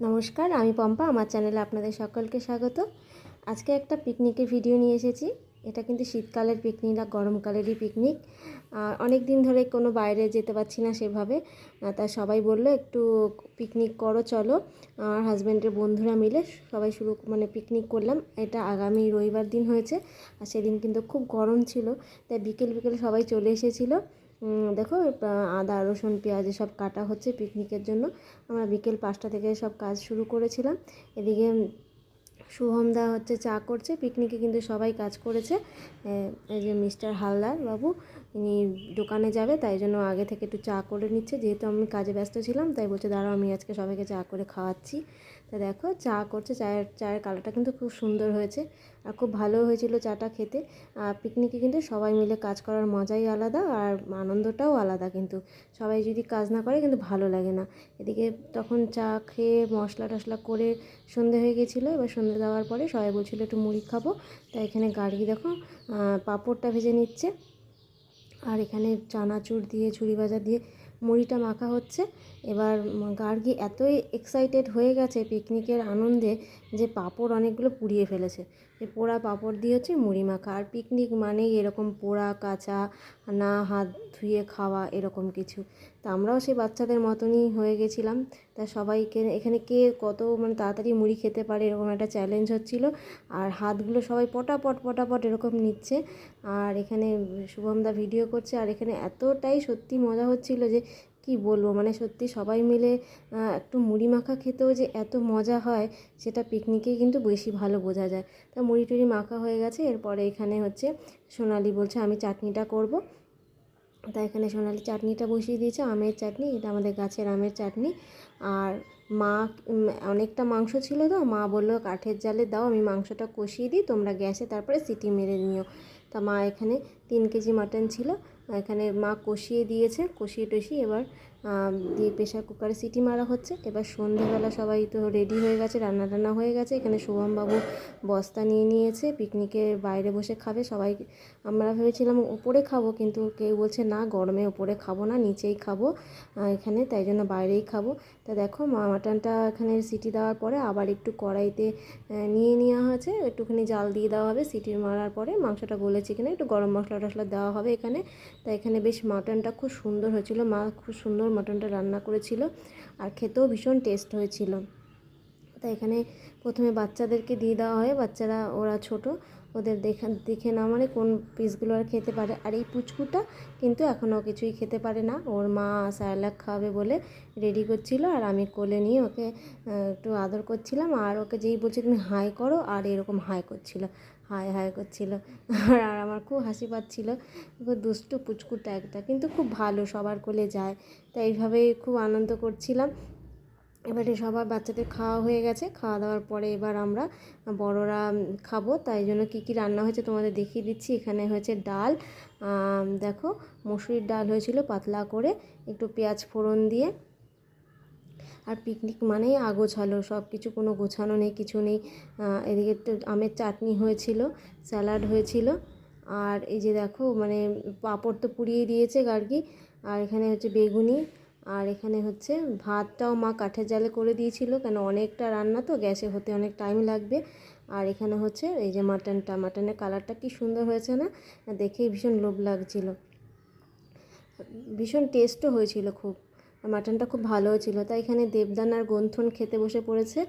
নমস্কার, আমি পম্পা, আমার চ্যানেলে আপনাদের সকলকে স্বাগত। আজকে একটা পিকনিকের ভিডিও নিয়ে এসেছি। এটা কিন্তু শীতকালের পিকনিক না গরমকালেরই পিকনিক। অনেক দিন ধরে কোনো বাইরে যেতে পারছি না সেভাবে। তা সবাই বলল, একটু পিকনিক করো, চলো। আমার হাজব্যান্ডের বন্ধুরা মিলে সবাই শুরু মানে পিকনিক করলাম। এটা আগামী রবিবার দিন হয়েছে, আর সেদিন কিন্তু খুব গরম ছিল। তাই বিকেল বিকেল সবাই চলে এসেছিল। দেখো আদা, রসুন, পেঁয়াজ সব কাটা হচ্ছে পিকনিকের জন্য। আমরা বিকেল পাঁচটা থেকে সব কাজ শুরু করেছিলাম। এদিকে শুভম দা হচ্ছে চা করছে। পিকনিকে কিন্তু সবাই কাজ করেছে। এই যে মিস্টার হালদার বাবু, ইনি দোকানে যাবে, তাই জন্য আগে থেকে একটু চা করে নিচ্ছে। যেহেতু আমি কাজে ব্যস্ত ছিলাম, তাই বলছে, দাঁড়াও, আমি আজকে সবাইকে চা করে খাওয়াচ্ছি। তা দেখো, চা করছে, চায়ের চায়ের কালারটা কিন্তু খুব সুন্দর হয়েছে। আর খুব ভালো হয়েছিল চাটা খেতে। আর পিকনিকে কিন্তু সবাই মিলে কাজ করার মজাই আলাদা আর আনন্দটাও আলাদা কিন্তু। সবাই যদি কাজ না করে কিন্তু ভালো লাগে না। এদিকে তখন চা খেয়ে মশলা টশলা করে সন্ধে হয়ে গেছিল। এবার সন্ধে দেওয়ার পরে সবাই বলছিলো, একটু মুড়ি খাব। তাই এখানে গাড়ি দেখো পাঁপড়টা ভেজে নিচ্ছে। আর এখানে চানাচুর দিয়ে, ঝুড়ি ভাজা দিয়ে মুড়িটা মাখা হচ্ছে। এবার গার্গি এতই এক্সাইটেড হয়ে গেছে পিকনিকের আনন্দে যে পাঁপড় অনেকগুলো পুড়িয়ে ফেলেছে। পোড়া, পাঁপড় দিয়ে হচ্ছে মুড়ি মাখা। আর পিকনিক মানেই এরকম পোড়া, কাঁচা, না হাত ধুয়ে খাওয়া এরকম কিছু। তা আমরাও সেই বাচ্চাদের মতনই হয়ে গেছিলাম। তা সবাইকে এখানে কে কত মানে তাড়াতাড়ি মুড়ি খেতে পারে এরকম একটা চ্যালেঞ্জ হচ্ছিল। আর হাতগুলো সবাই পটাপট পটাপট এরকম নিচ্ছে। আর এখানে শুভমদা ভিডিও করছে। আর এখানে এতটাই সত্যি মজা হচ্ছিল যে কি বলব? মানে সত্যি সবাই মিলে একটু মুড়ি মাখা খেতেও যে এত মজা হয়, সেটা পিকনিকেই কিন্তু বেশি ভালো বোঝা যায়। তা মুড়ি টুড়ি মাখা হয়ে গেছে, এরপরে এখানে হচ্ছে সোনালি বলছে, আমি চাটনিটা করব। তাই এখানে সোনালি চাটনিটা বসিয়ে দিয়েছে, আমের চাটনি, এটা আমাদের গাছের আমের চাটনি। আর মা অনেকটা মাংস ছিল তো, মা বলল, কাঠের জালে দাও, আমি মাংসটা কষিয়ে দিই, তোমরা গ্যাসে তারপরে সিটি মেরে নিও। তা মা এখানে তিন কেজি মাটন ছিল এখানে মা কষিয়ে দিয়েছে কষিয়ে টষিয়ে এবার দিয়ে প্রেশার কুকারে সিটি মারা হচ্ছে। এবার সন্ধেবেলা সবাই তো রেডি হয়ে গেছে রান্না টান্না হয়ে গেছে। এখানে শুভমবাবু বস্তা নিয়ে নিয়েছে, পিকনিকে বাইরে বসে খাবে। সবাই, আমরা ভেবেছিলাম উপরে খাব, কিন্তু কেউ বলছে, না, গরমে ওপরে খাব না, নিচেই খাব। এখানে, তাই জন্য বাইরেই খাব। তা দেখো মাটনটা এখানে সিটি দেওয়ার পরে আবার একটু কড়াইতে নিয়ে নেওয়া হয়েছে। একটুখানি জাল দিয়ে দেওয়া হবে। সিটি মারার পরে মাংসটা গলেছে কিনা, একটু গরম মশলা টশলা দেওয়া হবে এখানে। তা এখানে বেশ মাটনটা খুব সুন্দর হয়েছিল। মা, খুব সুন্দর মাটনটা রান্না করেছিল আর খেতেও ভীষণ টেস্ট হয়েছিল। তা এখানে প্রথমে বাচ্চাদেরকে দিয়ে দেওয়া হয়, বাচ্চারা, ওরা ছোট ওদের দেখা, দেখে না মানে কোন পিসগুলো আর খেতে পারে। আর এই পুচকুটা কিন্তু এখনও কিছুই খেতে পারে না। ওর মা স্যালাক খাওয়াবে বলে রেডি করছিল আর আমি কোলে নিয়ে ওকে একটু আদর করছিলাম। আর ওকে যেই বলছি তুমি হাই করো, আর এরকম হাই করছিল, হাই হাই করছিল। আর আমার খুব হাসি পাচ্ছিল। খুব দুষ্টু পুচকুটা একটা। কিন্তু খুব ভালো সবার কোলে যায়। তাই এইভাবেই খুব আনন্দ করছিলাম। এবারে সবার বাচ্চাদের খাওয়া হয়ে গেছে। খাওয়া দাওয়ার পরে এবার আমরা বড়রা খাব। তাই জন্য কী কী রান্না হয়েছে তোমাদের দেখিয়ে দিচ্ছি। এখানে হয়েছে ডাল দেখো, মুসুরির ডাল হয়েছিল পাতলা করে, একটু পেঁয়াজ ফোড়ন দিয়ে। আর পিকনিক মানেই আগোছালো সব কিছু কোনো গোছানো নেই, কিছু নেই। এদিকে আমের চাটনি হয়েছিল, স্যালাড হয়েছিল। আর এই যে দেখো মানে পাঁপড় তো পুড়িয়ে দিয়েছে গার্গি আর এখানে হচ্ছে বেগুনি আর এখানে হচ্ছে ভাতটাও মা কাঠের জালে করে দিয়েছিল, কেন অনেকটা রান্না তো গ্যাসে হতে অনেক টাইম লাগবে। আর এখানে হচ্ছে এই যে মাটনটা, মাটনের কালারটা কি সুন্দর হয়েছে না? দেখেই ভীষণ লোভ লাগছিল। ভীষণ টেস্টও হয়েছিল খুব। মাটনটা খুব ভালো ছিল তাই এখানে দেবদান আর গন্থন খেতে বসে পড়েছে।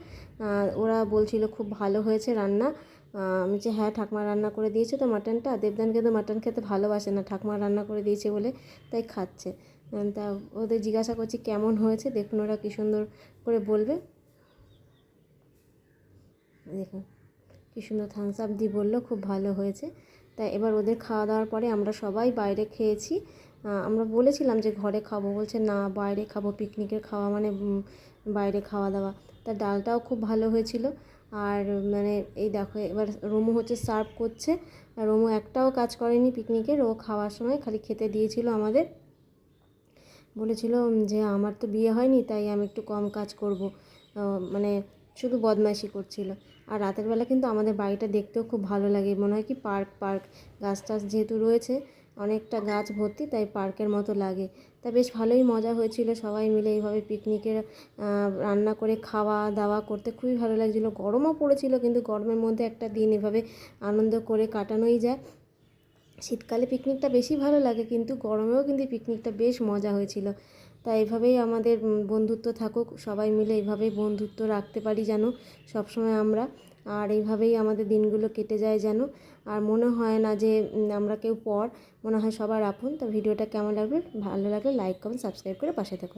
ওরা বলছিল খুব ভালো হয়েছে রান্না। আমি যে হ্যাঁ ঠাকমা রান্না করে দিয়েছে তো মাটনটা দেবদান কিন্তু মাটন খেতে ভালোবাসে না, ঠাকমা রান্না করে দিয়েছে বলে তাই খাচ্ছে। তা ওদের জিজ্ঞাসা করছি, কেমন হয়েছে? দেখুন ওরা কী সুন্দর করে বলবে। দেখুন, কী সুন্দর থামস আপ দিয়ে বলল, খুব ভালো হয়েছে। তা এবার ওদের খাওয়া দাওয়ার পরে আমরা সবাই বাইরে খেয়েছি। আমরা বলেছিলাম যে ঘরে খাব, বলছে না, বাইরে খাব পিকনিকের খাওয়া মানে বাইরে খাওয়া দাওয়া। তা ডালটাও খুব ভালো হয়েছিল। আর মানে এই দেখো, এবার রোমু হচ্ছে সার্ভ করছে। রোমু একটাও কাজ করেনি পিকনিকের ও খাওয়ার সময় খালি খেতে দিয়েছিল আমাদের। বলেছিল যে আমার তো বিয়ে হয়নি, তাই আমি একটু কম কাজ করব। মানে শুধু বদমাইশি করছিল। আর রাতের বেলা কিন্তু আমাদের বাড়িটা দেখতেও খুব ভালো লাগে। মনে হয় কি পার্ক পার্ক। গাছ টাছ যেহেতু রয়েছে, অনেকটা গাছ ভর্তি, তাই পার্কের মতো লাগে। তা বেশ ভালোই মজা হয়েছিল সবাই মিলে এইভাবে পিকনিকের রান্না করে খাওয়া দাওয়া করতে। খুবই ভালো লাগছিল। গরমও পড়েছিল, কিন্তু গরমের মধ্যে একটা দিন এভাবে আনন্দ করে কাটানোই যায়। শীতকালে পিকনিকটা বেশি ভালো লাগে, কিন্তু গরমেও কিন্তু পিকনিকটা বেশ মজা হয়েছিল। তাই এভাবেই আমাদের বন্ধুত্ব থাকুক, সবাই মিলে এইভাবেই বন্ধুত্ব রাখতে পারি যেন সবসময় আমরা, আর এইভাবেই আমাদের দিনগুলো কেটে যায় যেন। আর মনে হয় না যে আমরা কেউ পর, মনে হয় সবার আপন, তো ভিডিওটা কেমন লাগবে ভালো লাগলে লাইক কমেন্ট সাবস্ক্রাইব করে পাশে থাকুন।